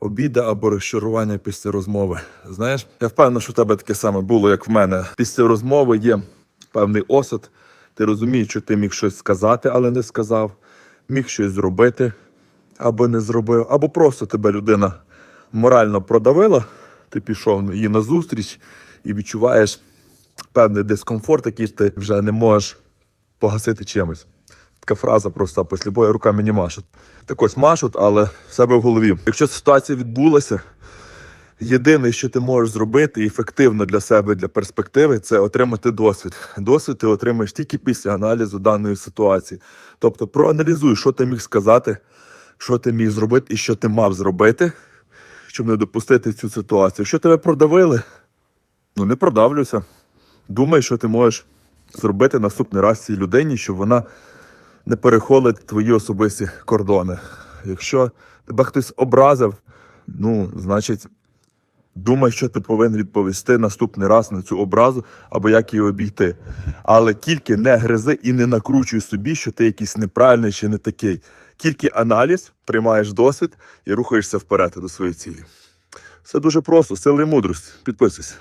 обіда або розчарування після розмови. Знаєш, я впевнений, що в тебе таке саме було, як в мене. Після розмови є певний осад. Ти розумієш, що ти міг щось сказати, але не сказав, міг щось зробити або не зробив, або просто тебе людина морально продавила, ти пішов їй на зустріч і відчуваєш певний дискомфорт, який ти вже не можеш погасити чимось. Така фраза просто після бою руками не машуть. Так ось машуть, але в себе в голові. Якщо ситуація відбулася, єдине, що ти можеш зробити ефективно для себе, для перспективи, це отримати досвід. Досвід ти отримаєш тільки після аналізу даної ситуації. Тобто проаналізуй, що ти міг сказати, що ти міг зробити і що ти мав зробити, щоб не допустити цю ситуацію. Якщо тебе продавили, ну не продавлюся. Думай, що ти можеш зробити наступний раз цій людині, щоб вона не переходить твої особисті кордони. Якщо тебе хтось образив, ну, значить, думай, що ти повинен відповісти наступний раз на цю образу або як її обійти. Але тільки не гризи і не накручуй собі, що ти якийсь неправильний чи не такий. Тільки аналіз, приймаєш досвід і рухаєшся вперед до своєї цілі. Все дуже просто, сила і мудрість. Підписуйся.